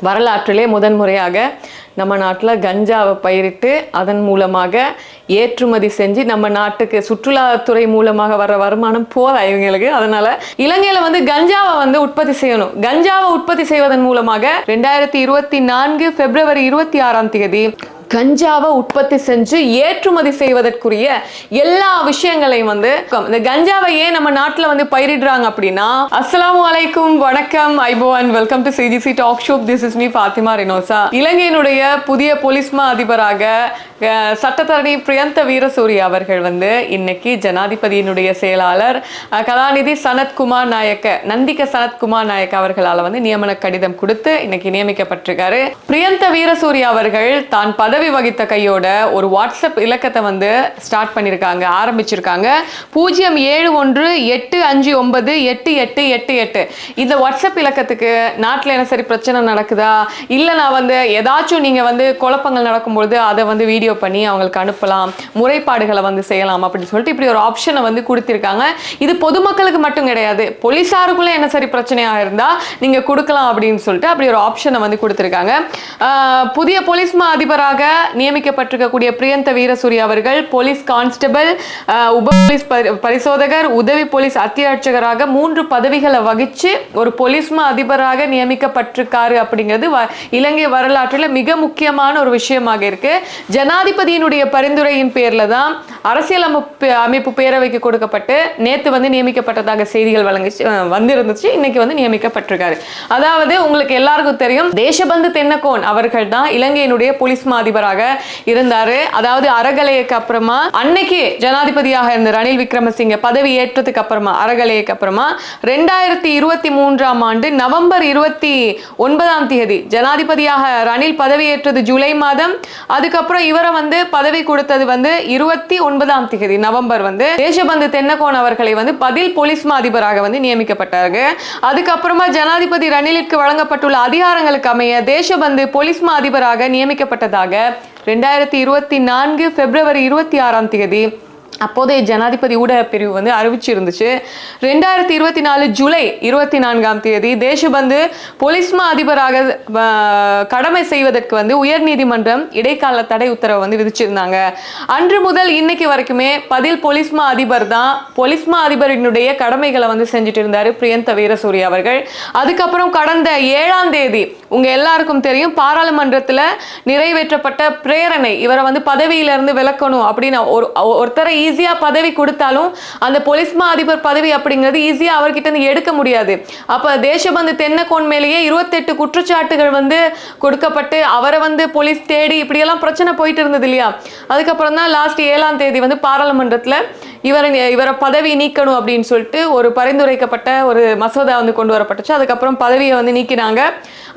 வரலாற்றிலே முதன்முறையாக நம்ம நாட்டில் கஞ்சாவை பயிரிட்டு அதன் மூலமாக ஏற்றுமதி செஞ்சு நம்ம நாட்டுக்கு சுற்றுலாத்துறை மூலமாக வர வருமானம் போதா இவங்களுக்கு? அதனால இலங்கையில வந்து கஞ்சாவை வந்து உற்பத்தி செய்யணும். கஞ்சாவை உற்பத்தி செய்வதன் மூலமாக ரெண்டாயிரத்தி இருபத்தி நான்கு பிப்ரவரி இருபத்தி ஆறாம் தேதி கஞ்சாவை உற்பத்தி செஞ்சு ஏற்றுமதி செய்வதற்குரிய எல்லா விஷயங்களையும் வந்து இந்த கஞ்சாவை ஏன் நம்ம நாட்டில் வந்து பயிரிடுறாங்க அப்படின்னா அஸ்ஸலாமு அலைக்கும் வணக்கம் ஐபோ and welcome to CGC talk show this is me Fathima Rinosa இலங்கையினுடைய புதிய போலீஸ்மா அதிபராக அஹ், சட்டத்தரணி பிரியந்த வீரசூரிய அவர்கள் வந்து இன்னைக்கு ஜனாதிபதியினுடைய செயலாளர் அஹ், கலாநிதி சனத்குமார் நாயக்க நந்திக சனத்குமார் நாயக்க அவர்களால் வந்து நியமன கடிதம் கொடுத்து இன்னைக்கு நியமிக்கப்பட்டிருக்காரு. பிரியந்த வீரசூரிய அவர்கள் தான் பதவி வகித்த கையோட ஒரு வாட்ஸ்அப் இலக்கத்தை வந்து ஸ்டார்ட் பண்ணியிருக்காங்க ஆரம்பிச்சிருக்காங்க. பூஜ்ஜியம் ஏழு ஒன்று எட்டு அஞ்சு ஒன்பது எட்டு எட்டு எட்டு எட்டு. இந்த வாட்ஸ்அப் இலக்கத்துக்கு நாட்டில் என்ன சரி பிரச்சனை நடக்குதா? இல்லை நான் வந்து ஏதாச்சும் நீங்கள் வந்து குழப்பங்கள் நடக்கும்பொழுது அதை வந்து வீடியோ பண்ணி அவங்களுக்கு அனுப்பலாம் முறைப்பாடுகளை வந்து செய்யலாம் அப்படின்னு சொல்லிட்டு இப்படி ஒரு ஆப்ஷனை வந்து கொடுத்துருக்காங்க. இது பொதுமக்களுக்கு மட்டும் கிடையாது போலீஸாருக்குள்ளே என்ன சரி பிரச்சனையாக இருந்தால் நீங்கள் கொடுக்கலாம் அப்படின்னு சொல்லிட்டு அப்படி ஒரு ஆப்ஷனை வந்து கொடுத்துருக்காங்க. புதிய போலீஸ் மா அதிபராக நியமிக்கப்பட்டிருக்கக்கூடிய பிரியந்த வீரசூரிய அவர்கள் போலீஸ் கான்ஸ்டபிள் உப போலீஸ் பரி- பரிசோதகர் உதவி போலீஸ் அத்தியட்சகராக மூன்று பதவிகளை வகிச்சு ஒரு போலீஸ்மா அதிபராக நியமிக்கப்பட்டிருக்காரு அப்படிங்கிறது வ- இலங்கை வரலாற்றில் மிக முக்கியமான ஒரு விஷயமாக இருக்கு. ஜனாதிபதியினுடைய பரிந்துரையின் பேர்ல தான் அரசியல் அமைப்பு அமைப்பு பேரவைக்கு கொடுக்கப்பட்டு நேத்து வந்து நியமிக்கப்பட்டதாக செய்திகள் வழங்கிச்சு வந்திருந்துச்சு. இன்னைக்கு வந்து நியமிக்கப்பட்டிருக்காரு. அதாவது உங்களுக்கு எல்லாருக்கும் தெரியும் தேசபந்து தென்னகோன் அவர்கள் தான் இலங்கையினுடைய போலீஸ் மாதிபராக இருந்தாரு. அதாவது அறகலையக்கு அப்புறமா அன்னைக்கு ஜனாதிபதியாக இருந்த ரணில் விக்ரமசிங்க பதவி ஏற்றதுக்கு அப்புறமா அறகலையக்கு அப்புறமா ரெண்டாயிரத்தி இருபத்தி மூன்றாம் ஆண்டு நவம்பர் இருபத்தி ஒன்பதாம் தேதி ஜனாதிபதியாக ரணில் பதவியேற்றது ஜூலை மாதம். அதுக்கப்புறம் இவரை வந்து பதவி கொடுத்தது வந்து இருபத்தி ஒன்பதாம் தேதி நவம்பர் வந்து தேசபந்து தென்னகோன் அவர்களை வந்து பதில் போலீஸ் மா அதிபராக வந்து நியமிக்கப்பட்டாரு அதுக்கப்புறமா ஜனாதிபதி ரணிலுக்கு வழங்கப்பட்டுள்ள அதிகாரங்களுக்கு அமைய தேசபந்து போலீஸ் மா அதிபராக நியமிக்கப்பட்டதாக ரெண்டாயிரத்தி இருபத்தி நான்கு பிப்ரவரி இருபத்தி ஆறாம் தேதி அப்போதைய ஜனாதிபதி ஊடக பிரிவு வந்து அறிவிச்சிருந்துச்சு. ரெண்டாயிரத்தி இருபத்தி நாலு ஜூலை இருபத்தி நான்காம் தேதி தேசபந்து பொலிஸ்மா அதிபராக கடமை செய்வதற்கு வந்து உயர்நீதிமன்றம் இடைக்கால தடை உத்தரவை வந்து விதிச்சிருந்தாங்க. அன்று முதல் இன்னைக்கு வரைக்குமே பதில் பொலிஸ்மா அதிபர் தான் பொலிஸ்மா அதிபரினுடைய கடமைகளை வந்து செஞ்சுட்டு இருந்தார் பிரியந்த வீரசூரிய அவர்கள். அதுக்கப்புறம் கடந்த ஏழாம் தேதி உங்கள் எல்லாருக்கும் தெரியும் பாராளுமன்றத்தில் நிறைவேற்றப்பட்ட பிரேரணை இவரை வந்து பதவியிலிருந்து விலக்கணும் அப்படின்னு ஒரு ஒருத்தரை ஈஸியாக பதவி கொடுத்தாலும் அந்த பொலிஸ்மா அதிபர் பதவி அப்படிங்கிறது ஈஸியாக அவர்கிட்ட இருந்து எடுக்க முடியாது. அப்போ தேசபந்து தென்னக்கோன் மேலேயே இருபத்தெட்டு குற்றச்சாட்டுகள் வந்து கொடுக்கப்பட்டு அவரை வந்து போலீஸ் தேடி இப்படியெல்லாம் பிரச்சனை போயிட்டு இருந்தது இல்லையா? அதுக்கப்புறம் தான் லாஸ்ட் ஏழாம் தேதி வந்து பாராளுமன்றத்தில் இவரை இவரை பதவி நீக்கணும் அப்படின்னு சொல்லிட்டு ஒரு பரிந்துரைக்கப்பட்ட ஒரு மசோதா வந்து கொண்டு வரப்பட்டுச்சு. அதுக்கப்புறம் பதவியை வந்து நீக்கினாங்க.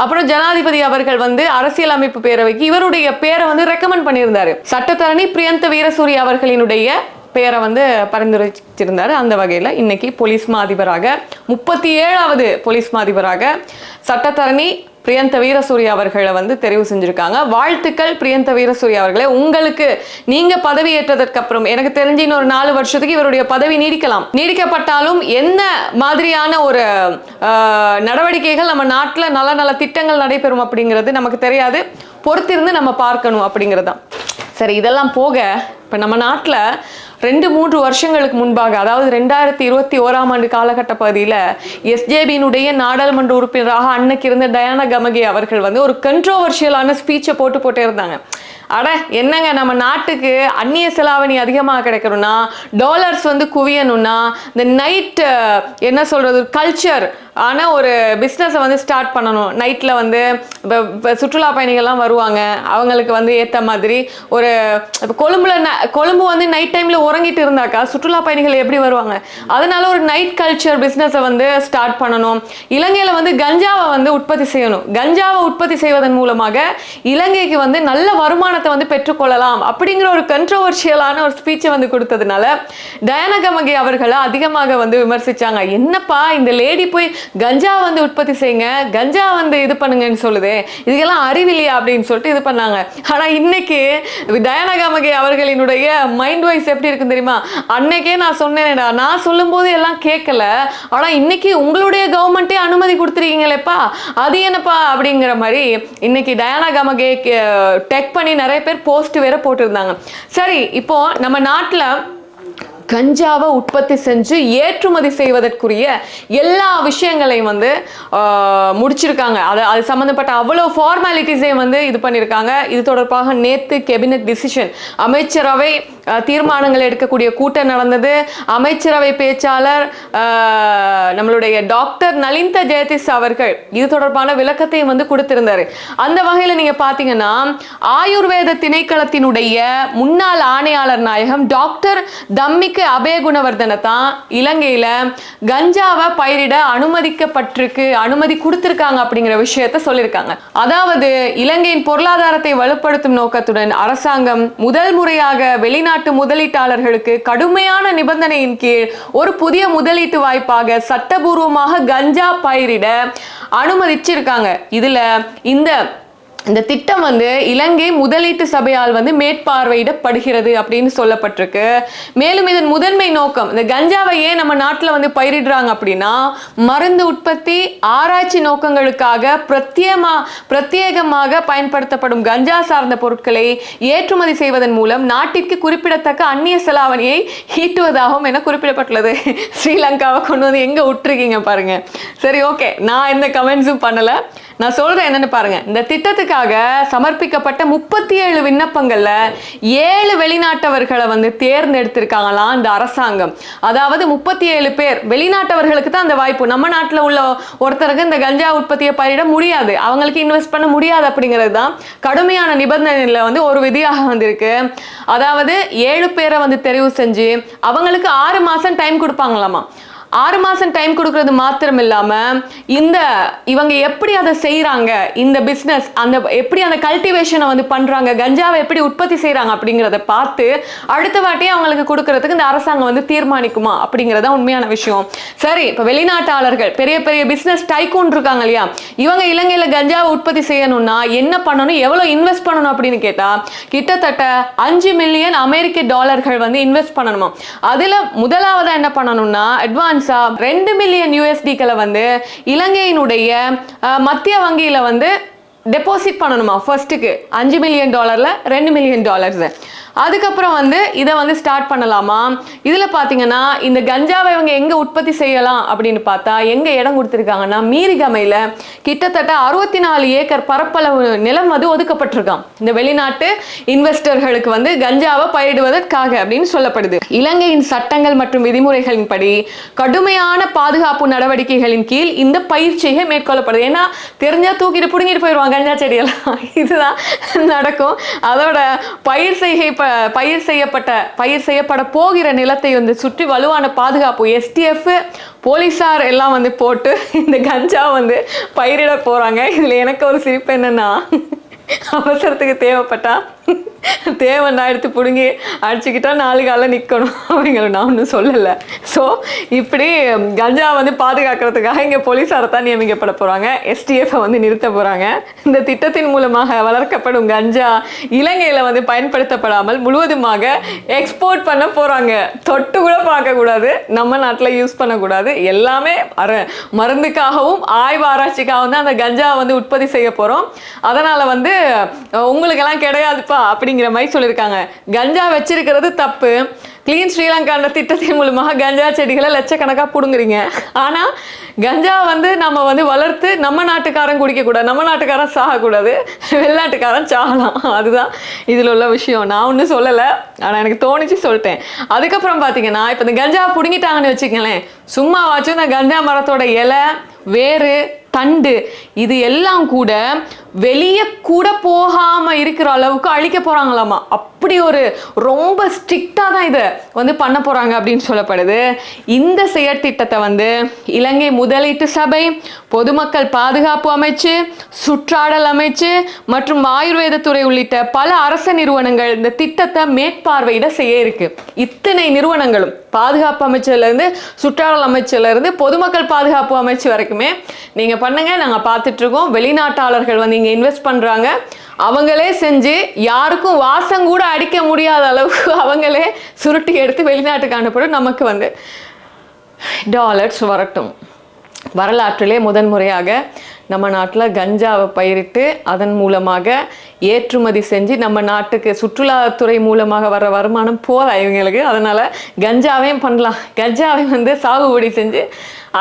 அப்புறம் ஜனாதிபதி அவர்கள் வந்து அரசியல் அமைப்பு பேரவைக்கு இவருடைய பேரை வந்து ரெக்கமெண்ட் பண்ணியிருந்தாரு. சட்டத்தரணி பிரியந்த வீரசூரி அவர்களினுடைய பெயரை வந்து பரிந்துரைச்சிருந்தார். அந்த வகையில் இன்னைக்கு போலீஸ் மா அதிபராக முப்பத்தி ஏழாவது போலீஸ் மா அதிபராக சட்டத்தரணி பிரியந்த வீரசூரிய அவர்களை வந்து தெரிவு செஞ்சுருக்காங்க. வாழ்த்துக்கள் பிரியந்த வீரசூரிய அவர்களே. உங்களுக்கு நீங்க பதவி ஏற்றதற்கு அப்புறம் எனக்கு தெரிஞ்சு இன்னொரு நாலு வருஷத்துக்கு இவருடைய பதவி நீடிக்கலாம். நீடிக்கப்பட்டாலும் என்ன மாதிரியான ஒரு நடவடிக்கைகள் நம்ம நாட்டில் நல்ல நல்ல திட்டங்கள் நடைபெறும் அப்படிங்கிறது நமக்கு தெரியாது. பொறுத்திருந்து நம்ம பார்க்கணும் அப்படிங்கிறது தான் சரி இதெல்லாம் போக இப்போ நம்ம நாட்டில் ரெண்டு மூன்று வருஷங்களுக்கு முன்பாக அதாவது ரெண்டாயிரத்தி இருபத்தி ஓராம் ஆண்டு காலகட்ட பகுதியில் எஸ்ஜேபியினுடைய நாடாளுமன்ற உறுப்பினராக அன்னைக்கு இருந்த டயானா கமகே அவர்கள் வந்து ஒரு கண்ட்ரோவர்ஷியலான ஸ்பீச்சை போட்டு போட்டே இருந்தாங்க அட என்னங்க நம்ம நாட்டுக்கு அந்நிய செலாவணி அதிகமாக கிடைக்கணும்னா டாலர்ஸ் வந்து குவியணும்னா இந்த நைட் என்ன சொல்றது கல்ச்சர் ஆனால் ஒரு பிஸ்னஸை வந்து ஸ்டார்ட் பண்ணணும். நைட்டில் வந்து இப்போ இப்போ சுற்றுலா பயணிகள்லாம் வருவாங்க. அவங்களுக்கு வந்து ஏற்ற மாதிரி ஒரு இப்போ கொழும்புல ந- கொழும்பு வந்து நைட் டைமில் உறங்கிட்டு இருந்தாக்கா சுற்றுலா பயணிகள் எப்படி வருவாங்க? அதனால ஒரு நைட் கல்ச்சர் பிஸ்னஸை வந்து ஸ்டார்ட் பண்ணணும். இலங்கையில் வந்து கஞ்சாவை வந்து உற்பத்தி செய்யணும். கஞ்சாவை உற்பத்தி செய்வதன் மூலமாக இலங்கைக்கு வந்து நல்ல வருமானம் வருமானத்தை வந்து பெற்றுக்கொள்ளலாம் அப்படிங்கிற ஒரு கண்ட்ரோவர்ஷியலான ஒரு ஸ்பீச்சை வந்து கொடுத்ததுனால டயனகமகி அவர்களை அதிகமாக வந்து விமர்சித்தாங்க என்னப்பா இந்த லேடி போய் கஞ்சா வந்து உற்பத்தி செய்யுங்க கஞ்சா வந்து இது பண்ணுங்கன்னு சொல்லுது இதுக்கெல்லாம் அறிவில்லையா அப்படின்னு சொல்லிட்டு இது பண்ணாங்க. ஆனால் இன்னைக்கு டயனகமகி அவர்களினுடைய மைண்ட் வைஸ் எப்படி இருக்கு தெரியுமா? அன்னைக்கே நான் சொன்னேன்டா. நான் சொல்லும்போது எல்லாம் கேட்கல. ஆனால் இன்னைக்கு உங்களுடைய கவர்மெண்ட்டே அனுமதி கொடுத்துருக்கீங்களேப்பா அது என்னப்பா அப்படிங்கிற மாதிரி இன்னைக்கு டயானா கமகே டெக் பண்ணி நிறைய பேர் போஸ்ட் வேற போட்டிருந்தாங்க. சரி இப்போ நம்ம நாட்டில் கஞ்சாவை உற்பத்தி செஞ்சு ஏற்றுமதி செய்வதற்குரிய எல்லா விஷயங்களையும் வந்து முடிச்சிருக்காங்க. அது அது சம்மந்தப்பட்ட அவ்வளோ ஃபார்மாலிட்டிஸையும் வந்து இது பண்ணியிருக்காங்க இது தொடர்பாக நேற்று கேபினெட் டிசிஷன் அமைச்சரவை தீர்மானங்கள் எடுக்கக்கூடிய கூட்டம் நடந்தது. அமைச்சரவை பேச்சாளர் நம்மளுடைய டாக்டர் நலிந்த ஜெயதிஸ் அவர்கள் இது தொடர்பான விளக்கத்தையும் வந்து கொடுத்திருந்தார். அந்த வகையில் நீங்கள் பார்த்தீங்கன்னா ஆயுர்வேத திணைக்களத்தினுடைய முன்னாள் ஆணையாளர் நாயகம் டாக்டர் தம்மிக்கு அபய தான் இலங்கையில கஞ்சாவை பயிரிட அனுமதிக்கப்பட்டிருக்கு அனுமதி கொடுத்திருக்காங்க அப்படிங்கிற விஷயத்த சொல்லியிருக்காங்க. அதாவது இலங்கையின் பொருளாதாரத்தை வலுப்படுத்தும் நோக்கத்துடன் அரசாங்கம் முதல் முறையாக வெளிநாட்டு முதலீட்டாளர்களுக்கு கடுமையான நிபந்தனையின் கீழ் ஒரு புதிய முதலீட்டு வாய்ப்பாக சட்டபூர்வமாக கஞ்சா பயிரிட அனுமதிச்சிருக்காங்க. இதுல இந்த இந்த திட்டம் வந்து இலங்கை முதலீட்டு சபையால் வந்து மேற்பார்வையிடப்படுகிறது அப்படின்னு சொல்லப்பட்டிருக்கு. மேலும் இதன் முதன்மை நோக்கம் இந்த கஞ்சாவை ஏன் நம்ம நாட்டில் வந்து பயிரிடுறாங்க அப்படின்னா மருந்து உற்பத்தி ஆராய்ச்சி நோக்கங்களுக்காக பிரத்யேகமா பிரத்யேகமாக பயன்படுத்தப்படும் கஞ்சா சார்ந்த பொருட்களை ஏற்றுமதி செய்வதன் மூலம் நாட்டிற்கு குறிப்பிடத்தக்க அந்நிய செலாவணியை ஈட்டுவதாகவும் என குறிப்பிடப்பட்டுள்ளது. ஸ்ரீலங்காவை கொண்டு வந்து எங்கே விட்டுருக்கீங்க பாருங்க. சரி ஓகே நான் எந்த கமெண்ட்ஸும் பண்ணலை. நான் சொல்கிறேன் என்னன்னு பாருங்க. இந்த திட்டத்துக்காக சமர்ப்பிக்கப்பட்ட முப்பத்தி ஏழு விண்ணப்பங்களில் ஏழு வெளிநாட்டவர்களை வந்து தேர்ந்தெடுத்திருக்காங்களாம் இந்த அரசாங்கம். அதாவது முப்பத்தி ஏழு பேர். வெளிநாட்டவர்களுக்கு தான் அந்த வாய்ப்பு. நம்ம நாட்டில் உள்ள ஒருத்தருக்கு இந்த கஞ்சா உற்பத்தியை பயிரிட முடியாது. அவங்களுக்கு இன்வெஸ்ட் பண்ண முடியாது அப்படிங்கிறது தான் கடுமையான நிபந்தனையில் வந்து ஒரு விதியாக வந்திருக்கு. அதாவது ஏழு பேரை வந்து தெரிவு செஞ்சு அவங்களுக்கு ஆறு மாதம் டைம் கொடுப்பாங்களாமா. ஆறு மாதம் டைம் கொடுக்கறது மாத்திரம் இல்லாமல் இந்த இவங்க எப்படி அதை செய்கிறாங்க இந்த பிஸ்னஸ் அந்த எப்படி அந்த கல்டிவேஷனை வந்து பண்ணுறாங்க கஞ்சாவை எப்படி உற்பத்தி செய்கிறாங்க அப்படிங்கிறத பார்த்து அடுத்த வாட்டி அவங்களுக்கு கொடுக்கறதுக்கு இந்த அரசாங்கம் வந்து தீர்மானிக்குமா அப்படிங்கிறத உண்மையான விஷயம். சரி இப்போ வெளிநாட்டாளர்கள் பெரிய பெரிய பிஸ்னஸ் டைக்கூன் இருக்காங்க இல்லையா? இவங்க இலங்கையில் கஞ்சாவை உற்பத்தி செய்யணும்னா என்ன பண்ணணும்? எவ்வளோ இன்வெஸ்ட் பண்ணணும் அப்படின்னு கேட்டால் கிட்டத்தட்ட அஞ்சு மில்லியன் அமெரிக்க டாலர்கள் வந்து இன்வெஸ்ட் பண்ணணுமா? அதில் முதலாவதாக என்ன பண்ணணும்னா அட்வான்ஸ் ரெண்டு மில்லியன் யூஎஸ்டிக்களை வந்து இலங்கையினுடைய மத்திய வங்கியில வந்து டெபாசிட் பண்ணணுமா? ஃபர்ஸ்ட்டுக்கு அஞ்சு மில்லியன் டாலரில் ரெண்டு மில்லியன் டாலர்ஸ் அதுக்கப்புறம் வந்து இதை வந்து ஸ்டார்ட் பண்ணலாமா? இதில் பார்த்தீங்கன்னா இந்த கஞ்சாவை இவங்க எங்கே உற்பத்தி செய்யலாம் அப்படின்னு பார்த்தா எங்கே இடம் கொடுத்துருக்காங்கன்னா மீரிகமையில் கிட்டத்தட்ட அறுபத்தி நாலு ஏக்கர் பரப்பளவு நிலம் வந்து ஒதுக்கப்பட்டிருக்கான் இந்த வெளிநாட்டு இன்வெஸ்டர்களுக்கு வந்து கஞ்சாவை பயிரிடுவதற்காக அப்படின்னு சொல்லப்படுது. இலங்கையின் சட்டங்கள் மற்றும் விதிமுறைகளின்படி கடுமையான பாதுகாப்பு நடவடிக்கைகளின் கீழ் இந்த பயிற்சியை மேற்கொள்ளப்படுது. ஏன்னா தெரிஞ்சால் தூக்கிட்டு பிடுங்கிட்டு போயிடுவாங்க கஞ்சா செடியெல்லாம். இதுதான் நடக்கும். அதோட பயிர் செய்கை ப- பயிர் செய்யப்பட்ட பயிர் செய்யப்பட போகிற நிலத்தை வந்து சுற்றி வலுவான பாதுகாப்பு எஸ்டிஎஃப் போலீஸார் எல்லாம் வந்து போட்டு இந்த கஞ்சா வந்து பயிரிட போகிறாங்க இதில் எனக்கு ஒரு சிரிப்பு என்னென்னா அவசரத்துக்கு தேவைப்பட்டா தேவன் எடுத்து பிடுங்கி அடிச்சுக்கிட்டா நாலு காலில் நிற்கணும் அப்படிங்கிற நான் ஒன்றும் சொல்லலை. ஸோ இப்படி கஞ்சா வந்து பாதுகாக்கிறதுக்காக இங்கே போலீஸாரை தான் நியமிக்கப்பட போகிறாங்க எஸ்டிஎஃப்பை வந்து நிறுத்த போகிறாங்க இந்த திட்டத்தின் மூலமாக வளர்க்கப்படும் கஞ்சா இலங்கையில் வந்து பயன்படுத்தப்படாமல் முழுவதுமாக எக்ஸ்போர்ட் பண்ண போகிறாங்க தொட்டு கூட பார்க்கக்கூடாது நம்ம நாட்டில் யூஸ் பண்ணக்கூடாது எல்லாமே அர மருந்துக்காகவும் ஆய்வு ஆராய்ச்சிக்காகவும் தான் அந்த கஞ்சா வந்து உற்பத்தி செய்ய போகிறோம் அதனால் வந்து உங்களுக்கெல்லாம் கிடையாது தப்பா அப்படிங்கிற மாதிரி சொல்லியிருக்காங்க. கஞ்சா வச்சிருக்கிறது தப்பு. க்ளீன் ஸ்ரீலங்கான்ற திட்டத்தின் மூலமாக கஞ்சா செடிகளை லட்சக்கணக்காக பிடுங்குறீங்க. ஆனால் கஞ்சா வந்து நம்ம வந்து வளர்த்து நம்ம நாட்டுக்காரன் குடிக்கக்கூடாது நம்ம நாட்டுக்காரன் சாகக்கூடாது வெளிநாட்டுக்காரன் சாகலாம். அதுதான் இதில் உள்ள விஷயம். நான் ஒன்றும் சொல்லலை. ஆனால் எனக்கு தோணுச்சு சொல்லிட்டேன். அதுக்கப்புறம் பார்த்தீங்கன்னா இப்போ இந்த கஞ்சா பிடுங்கிட்டாங்கன்னு வச்சுக்கங்களேன். சும்மாவாச்சும் இந்த கஞ்சா மரத்தோட இலை வேறு தண்டு இது எல்லாம் கூட வெளியே கூட போகாம இருக்கிற அளவுக்கு அழிக்க போறாங்களாமா? அப்படி ஒரு ரொம்ப ஸ்ட்ரிக்டா தான் இதை வந்து பண்ண போறாங்க அப்படின்னு சொல்லப்படுது. இந்த செயற்திட்டத்தை வந்து இலங்கை முதலீட்டு சபை பொதுமக்கள் பாதுகாப்பு அமைச்சு சுற்றாடல் அமைச்சு மற்றும் ஆயுர்வேத துறை உள்ளிட்ட பல அரச நிறுவனங்கள் இந்த திட்டத்தை மேற்பார்வையிட செய்ய இருக்கு. இத்தனை நிறுவனங்களும் பாதுகாப்பு அமைச்சர்லேருந்து சுற்றாடல் அமைச்சர்லேருந்து பொதுமக்கள் பாதுகாப்பு அமைச்சு வரைக்குமே நீங்கள் பண்ணுங்கள் நாங்கள் பார்த்துட்ருக்கோம் வெளிநாட்டாளர்கள் வந்து இங்க இன்வெஸ்ட் பண்றாங்க அவங்களே செஞ்சு யாருக்கும் வாசம் கூட அடிக்க முடியாத அளவுக்கு அவங்களே சுருட்டி எடுத்து வெளிநாட்டுக்கு அனுப்படும் நமக்கு வந்து டாலர்ஸ் வரட்டும். வரலாற்றிலே முதன்முறையாக நம்ம நாட்டில் கஞ்சாவை பயிரிட்டு அதன் மூலமாக ஏற்றுமதி செஞ்சு நம்ம நாட்டுக்கு சுற்றுலாத்துறை மூலமாக வர வருமானம் போதா இவங்களுக்கு. அதனால் கஞ்சாவையும் பண்ணலாம். கஞ்சாவையும் வந்து சாகுபடி செஞ்சு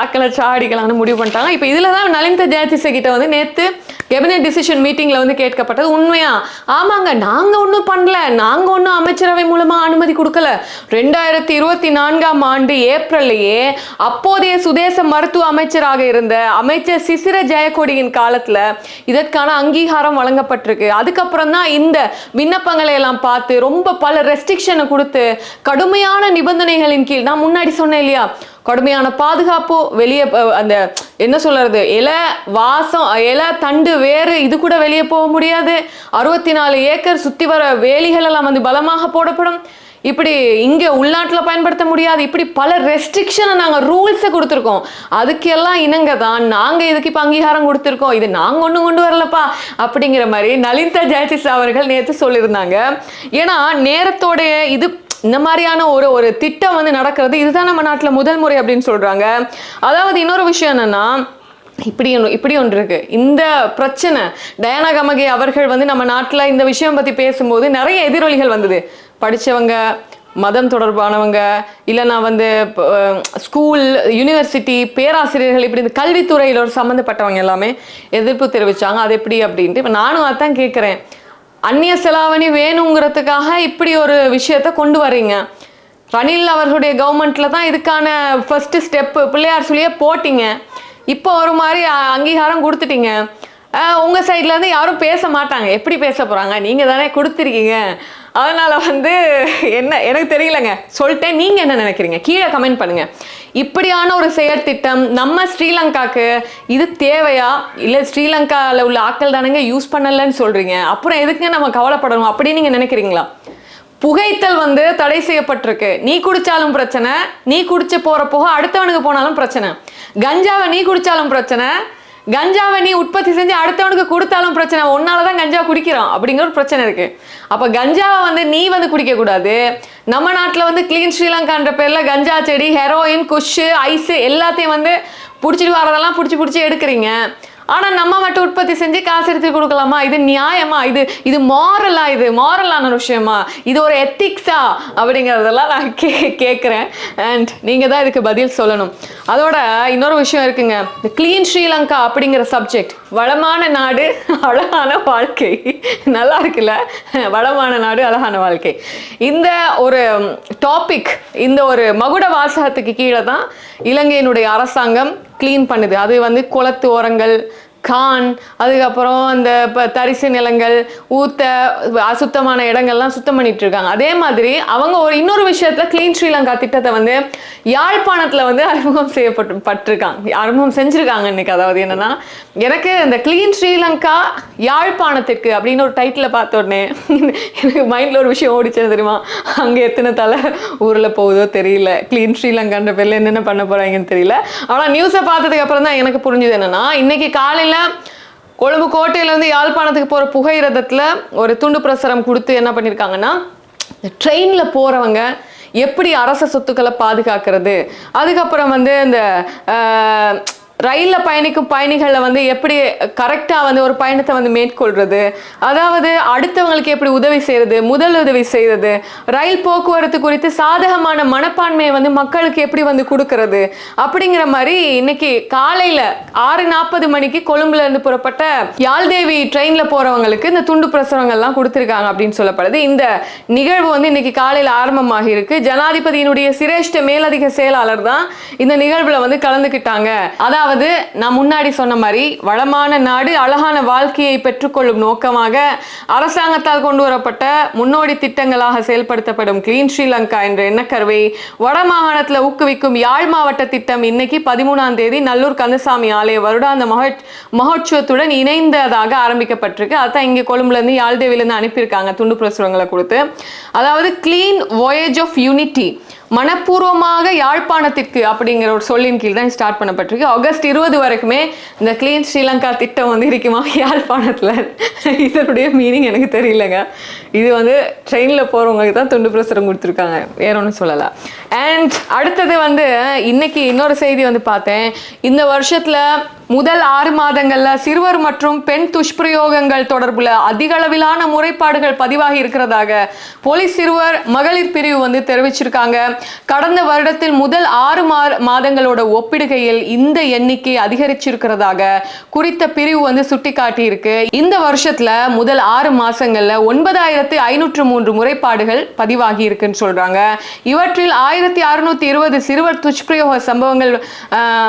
ஆக்களை சாடிக்கலாம்னு முடிவு பண்ணிட்டாங்க. இப்போ இதில் தான் நலிந்த ஜெயதிச கிட்ட வந்து நேற்று கேபினெட் டிசிஷன் மீட்டிங்கில் வந்து கேட்கப்பட்டது. உண்மையா? ஆமாங்க. நாங்கள் ஒன்றும் பண்ணல. நாங்கள் ஒன்றும் அமைச்சரவை மூலமாக அனுமதி கொடுக்கல. ரெண்டாயிரத்தி இருபத்தி நான்காம் ஆண்டு ஏப்ரல்லையே அப்போதைய சுதேச மருத்துவ அமைச்சராக இருந்த அமைச்சர் சிசிர ஜெயக்கொடியின் காலத்தில் இதற்கான அங்கீகாரம் வழங்கப்பட்டிருக்கு. அதுக்கப்புறம் தான் இந்த விண்ணப்பங்களை எல்லாம் பார்த்து ரொம்ப பல ரெஸ்ட்ரிக்ஷனை கொடுத்து கடுமையான நிபந்தனைகளின் கீழ் நான் முன்னாடி சொன்னேன் இல்லையா? கடுமையான பாதுகாப்பு வெளியே அந்த என்ன சொல்றது இலை வாசம் இலை தண்டு வேறு இது கூட வெளியே போக முடியாது. அறுபத்தி நாலு ஏக்கர் சுத்தி வர வேலிகள் எல்லாம் வந்து பலமாக போடப்படும். இப்படி இங்கே உள்நாட்டில் பயன்படுத்த முடியாது. இப்படி பல ரெஸ்ட்ரிக்ஷனை நாங்கள் ரூல்ஸை கொடுத்துருக்கோம். அதுக்கெல்லாம் இணங்க தான் நாங்கள் இதுக்கு இப்போ அங்கீகாரம் கொடுத்துருக்கோம்? இது நாங்கள் ஒன்றும் கொண்டு வரலப்பா அப்படிங்கிற மாதிரி நலிதா ஜெயசிஸ் அவர்கள் நேற்று சொல்லியிருந்தாங்க. ஏன்னா நேரத்தோடைய இது இந்த மாதிரியான ஒரு ஒரு திட்டம் வந்து நடக்கிறது. இதுதான் நம்ம நாட்டில் முதல் முறை அப்படின்னு சொல்கிறாங்க அதாவது இன்னொரு விஷயம் என்னென்னா இப்படி ஒன்று இப்படி ஒன்று இருக்கு. இந்த பிரச்சனை டயானா கமகே அவர்கள் வந்து நம்ம நாட்டில் இந்த விஷயம் பற்றி பேசும்போது நிறைய எதிரொலிகள் வந்தது. படித்தவங்க மதம் தொடர்பானவங்க இல்லைன்னா வந்து இப்போ, ஸ்கூல் யூனிவர்சிட்டி பேராசிரியர்கள் இப்படி இந்த கல்வித்துறையில் ஒரு சம்மந்தப்பட்டவங்க எல்லாமே எதிர்ப்பு தெரிவித்தாங்க அது எப்படி அப்படின்ட்டு இப்போ நானும் அதான் கேட்குறேன் அந்நிய செலாவணி வேணுங்கிறதுக்காக இப்படி ஒரு விஷயத்த கொண்டு வர்றீங்க ரணில் அவர்களுடைய கவர்மெண்ட்ல தான் இதுக்கான ஃபர்ஸ்ட் ஸ்டெப்பு பிள்ளையார் சொல்லியே போட்டீங்க. இப்போ ஒரு மாதிரி அங்கீகாரம் கொடுத்துட்டீங்க. உங்கள் உங்க சைட்ல இருந்து யாரும் பேச மாட்டாங்க. எப்படி பேச போறாங்க? நீங்க தானே கொடுத்துருக்கீங்க. அதனால வந்து என்ன எனக்கு தெரியலங்க. சொல்லிட்டேன். நீங்க என்ன நினைக்கிறீங்க? கீழே கமெண்ட் பண்ணுங்க. இப்படியான ஒரு செயற்திட்டம் நம்ம ஸ்ரீலங்காக்கு இது தேவையா? இல்லை ஸ்ரீலங்காவில் உள்ள ஆட்கள் தானங்க யூஸ் பண்ணலன்னு சொல்கிறீங்க அப்புறம் எதுக்குங்க நம்ம கவலைப்படணும் அப்படின்னு நீங்கள் நினைக்கிறீங்களா? புகைத்தல் வந்து தடை செய்யப்பட்டிருக்கு. நீ குடிச்சாலும் பிரச்சனை நீ குடிச்சு போகிற போக அடுத்தவனுக்கு போனாலும் பிரச்சனை. கஞ்சாவை நீ குடிச்சாலும் பிரச்சனை கஞ்சாவை நீ உற்பத்தி செஞ்சு அடுத்தவனுக்கு கொடுத்தாலும் பிரச்சனை. உன்னால தான் கஞ்சா குடிக்கிறோம். அப்படிங்கிற ஒரு பிரச்சனை இருக்கு. அப்ப கஞ்சாவை வந்து நீ வந்து குடிக்கக்கூடாது நம்ம நாட்டில் வந்து கிளீன் ஸ்ரீலங்கான்ற பேர்ல கஞ்சா செடி ஹெரோயின் குஷு ஐஸு எல்லாத்தையும் வந்து பிடிச்சிட்டு வரதெல்லாம் பிடிச்சி பிடிச்சி எடுக்கிறீங்க. ஆனால் நம்ம மட்டும் உற்பத்தி செஞ்சு காசு எடுத்து கொடுக்கலாமா? இது நியாயமா? இது இது மாரலா இது? மாரலான விஷயமா? இது ஒரு எத்திக்ஸா அப்படிங்கிறதெல்லாம் நான் கே கேட்குறேன் அண்ட் நீங்கள் தான் இதுக்கு பதில் சொல்லணும். அதோட இன்னொரு விஷயம் இருக்குங்க. இந்த க்ளீன் ஸ்ரீலங்கா அப்படிங்கிற சப்ஜெக்ட் வளமான நாடு அழகான வாழ்க்கை. நல்லா இருக்குல்ல? வளமான நாடு அழகான வாழ்க்கை. இந்த ஒரு டாபிக் இந்த ஒரு மகுட வாசகத்துக்கு கீழே தான் இலங்கையினுடைய அரசாங்கம் க்ளீன் பண்ணுது. அது வந்து குளத்து ஓரங்கள் கான் அதுக்கப்புறம் அந்த இப்போ தரிசு நிலங்கள் ஊத்த அசுத்தமான இடங்கள்லாம் சுத்தம் பண்ணிட்டு இருக்காங்க அதே மாதிரி அவங்க ஒரு இன்னொரு விஷயத்துல க்ளீன் ஸ்ரீலங்கா திட்டத்தை வந்து யாழ்ப்பாணத்தில் வந்து அறிமுகம் செய்யப்பட்டு பட்டிருக்காங்க. அறிமுகம் செஞ்சுருக்காங்க இன்னைக்கு. அதாவது என்னன்னா எனக்கு இந்த க்ளீன் ஸ்ரீலங்கா யாழ்ப்பாணத்திற்கு அப்படின்னு ஒரு டைட்டில் பார்த்த உடனே எனக்கு மைண்டில் ஒரு விஷயம் ஓடிச்சது தெரியுமா? அங்கே எத்தனை தலை ஊரில் போகுதோ தெரியல. க்ளீன் ஸ்ரீலங்கான்ற பேர்ல என்னென்ன பண்ண போறாங்கன்னு தெரியல. ஆனால் நியூஸை பார்த்ததுக்கு அப்புறம் தான் எனக்கு புரிஞ்சுது என்னன்னா இன்னைக்கு காலையில் கொழும்பு கோட்டையிலேருந்து யாழ்ப்பாணத்துக்கு போகிற புகையிரதத்தில் ஒரு துண்டு பிரசுரம் கொடுத்து என்ன பண்ணியிருக்காங்கன்னா இந்த ட்ரெயினில் போகிறவங்க எப்படி அரச சொத்துக்களை பாதுகாக்கிறது? அதுக்கப்புறம் வந்து இந்த ஆஹ், ரயிலில் பயணிக்கும் பயணிகளை வந்து எப்படி கரெக்டாக வந்து ஒரு பயணத்தை வந்து மேற்கொள்வது அதாவது அடுத்தவங்களுக்கு எப்படி உதவி செய்கிறது முதல் உதவி செய்கிறது ரயில் போக்குவரத்து குறித்து சாதகமான மனப்பான்மையை வந்து மக்களுக்கு எப்படி வந்து கொடுக்கறது? அப்படிங்கிற மாதிரி இன்னைக்கு காலையில் ஆறு நாற்பது மணிக்கு கொழும்புல இருந்து புறப்பட்ட யாழ்தேவி ட்ரெயினில் போகிறவங்களுக்கு இந்த துண்டு பிரசுரங்கள்லாம் கொடுத்துருக்காங்க அப்படின்னு சொல்லப்படுது. இந்த நிகழ்வு வந்து இன்னைக்கு காலையில் ஆரம்பமாகி இருக்கு ஜனாதிபதியினுடைய சிரேஷ்ட மேலதிக செயலாளர் தான் இந்த நிகழ்வில் வந்து கலந்துக்கிட்டாங்க அதாவது அதாவது நான் முன்னாடி சொன்ன மாதிரி வளமான நாடு அழகான வாழ்க்கையை பெற்றுக்கொள்ளும் நோக்கமாக அரசாங்கத்தால் கொண்டு வரப்பட்ட முன்னோடி திட்டங்களாக செயல்படுத்தப்படும் கிளீன் ஸ்ரீலங்கா என்ற எண்ணக்கருவை வடமாகாணத்தில் ஊக்குவிக்கும் யாழ் மாவட்ட திட்டம் இன்னைக்கு பதிமூணாம் தேதி நல்லூர் கந்தசாமி ஆலய வருடாந்த மகோற் மகோற்சவத்துடன் இணைந்ததாக ஆரம்பிக்கப்பட்டிருக்கு. அதான் இங்கே கொழும்புலேருந்து யாழ்தேவிலேருந்து அனுப்பியிருக்காங்க துண்டு பிரசுரங்களை கொடுத்து. அதாவது கிளீன் voyage ஆஃப் யூனிட்டி மனப்பூர்வமாக யாழ்ப்பாணத்திற்கு அப்படிங்கிற ஒரு சொல்லின் கீழ் தான் ஸ்டார்ட் பண்ணப்பட்டிருக்கு. ஆகஸ்ட் இருபது வரைக்குமே இந்த கிளீன் ஸ்ரீலங்கா திட்டம் வந்து இருக்குமா? யாழ்ப்பாணத்தில். இதனுடைய மீனிங் எனக்கு தெரியலங்க. இது வந்து ட்ரெயினில் போகிறவங்களுக்கு தான் துண்டு பிரசுரம் கொடுத்துருக்காங்க. வேற ஒன்றும் சொல்லலை. அண்ட் அடுத்தது வந்து இன்னைக்கு இன்னொரு செய்தி வந்து பார்த்தேன். இந்த வருஷத்தில் முதல் ஆறு மாதங்களில் சிறுவர் மற்றும் பெண் துஷ்பிரயோகங்கள் தொடர்பில் அதிக அளவிலான முறைப்பாடுகள் பதிவாகி இருக்கிறதாக போலீஸ் சிறுவர் மகளிர் பிரிவு வந்து தெரிவிச்சிருக்காங்க. கடந்த வருடத்தில் முதல் ஆறு மா மாதங்களோட ஒப்பிடுகையில் இந்த எண்ணிக்கை அதிகரிச்சிருக்கிறதாக குறித்த பிரிவு வந்து சுட்டிக்காட்டி இருக்கு இந்த வருஷத்தில் முதல் ஆறு மாதங்களில் ஒன்பதாயிரத்தி ஐநூற்று மூன்று முறைப்பாடுகள் பதிவாகி இருக்குன்னு சொல்கிறாங்க இவற்றில் ஆயிரத்தி அறுநூத்தி இருபது சிறுவர் துஷ்பிரயோக சம்பவங்கள்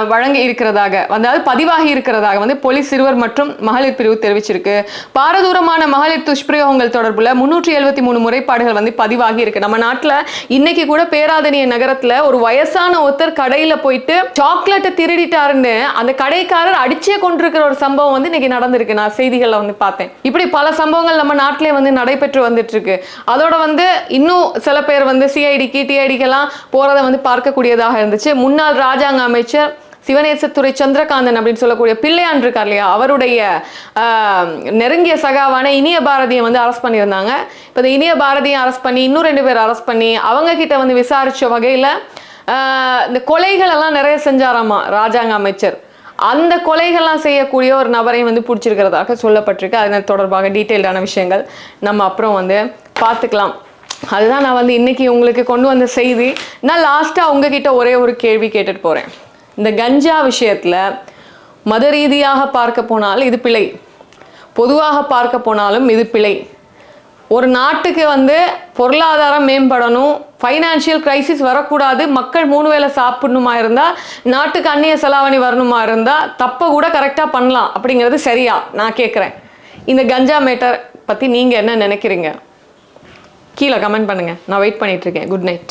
வழங்க வழங்கி இருக்கிறதாக அதாவது பதிவாகி இருக்கிறதாக வந்து போலீஸ் சிறுவர் மற்றும் மகளிர் பிரிவு தெரிவிச்சிருக்கு. பாரதூரமான மகளிர் துஷ்பிரயோகங்கள் தொடர்புல முன்னூற்றி எழுபத்தி மூணு முறைப்பாடுகள் வந்து பதிவாகி இருக்கு. நம்ம நாட்டில் இன்னைக்கு கூட பேராதனிய நகரத்தில் ஒரு வயசான ஒருத்தர் கடையில் போயிட்டு சாக்லேட்டை திருடிட்டாருன்னு அந்த கடைக்காரர் அடிச்சே கொண்டிருக்கிற ஒரு சம்பவம் வந்து இன்னைக்கு நடந்திருக்கு. நான் செய்திகளில் வந்து பார்த்தேன். இப்படி பல சம்பவங்கள் நம்ம நாட்டிலே வந்து நடைபெற்று வந்துட்டு இருக்கு அதோட வந்து இன்னும் சில பேர் வந்து சிஐடிக்கு டிஐடிக்கெல்லாம் போறதை வந்து பார்க்கக்கூடியதாக இருந்துச்சு. முன்னாள் ராஜாங்க அமைச்சர் சிவநேசத்துறை சந்திரகாந்தன் அப்படின்னு சொல்லக்கூடிய பிள்ளையான் இருக்கார் இல்லையா? அவருடைய நெருங்கிய சகாவான இனிய பாரதியை வந்து அரெஸ்ட் பண்ணியிருந்தாங்க. இப்போ இந்த இனிய பாரதியை அரெஸ்ட் பண்ணி இன்னும் ரெண்டு பேர் அரெஸ்ட் பண்ணி அவங்க கிட்ட வந்து விசாரிச்ச வகையில் இந்த கொலைகள் எல்லாம் நிறைய செஞ்சாராமா ராஜாங்க அமைச்சர்? அந்த கொலைகள்லாம் செய்யக்கூடிய ஒரு நபரை வந்து பிடிச்சிருக்கிறதாக சொல்லப்பட்டிருக்கு. அதன் தொடர்பாக டீட்டெயில்டான விஷயங்கள் நம்ம அப்புறம் வந்து பார்த்துக்கலாம். அதுதான் நான் வந்து இன்னைக்கு உங்களுக்கு கொண்டு வந்த செய்தி. நான் லாஸ்ட்டாக உங்ககிட்ட ஒரே ஒரு கேள்வி கேட்டுட்டு போகிறேன் இந்த கஞ்சா விஷயத்தில் மத ரீதியாக பார்க்க போனால் இது பிழை. பொதுவாக பார்க்க போனாலும் இது பிழை. ஒரு நாட்டுக்கு வந்து பொருளாதாரம் மேம்படணும் ஃபைனான்சியல் கிரைசிஸ் வரக்கூடாது மக்கள் மூணு வேளை சாப்பிடணுமா இருந்தால் நாட்டுக்கு அந்நிய செலாவணி வரணுமா இருந்தால் தப்பை கூட கரெக்டாக பண்ணலாம் அப்படிங்கிறது சரியா? நான் கேட்குறேன் இந்த கஞ்சா மேட்டர் பற்றி நீங்கள் என்ன நினைக்கிறீங்க? கீழே கமெண்ட் பண்ணுங்கள் நான் வெயிட் பண்ணிகிட்ருக்கேன் இருக்கேன். Good night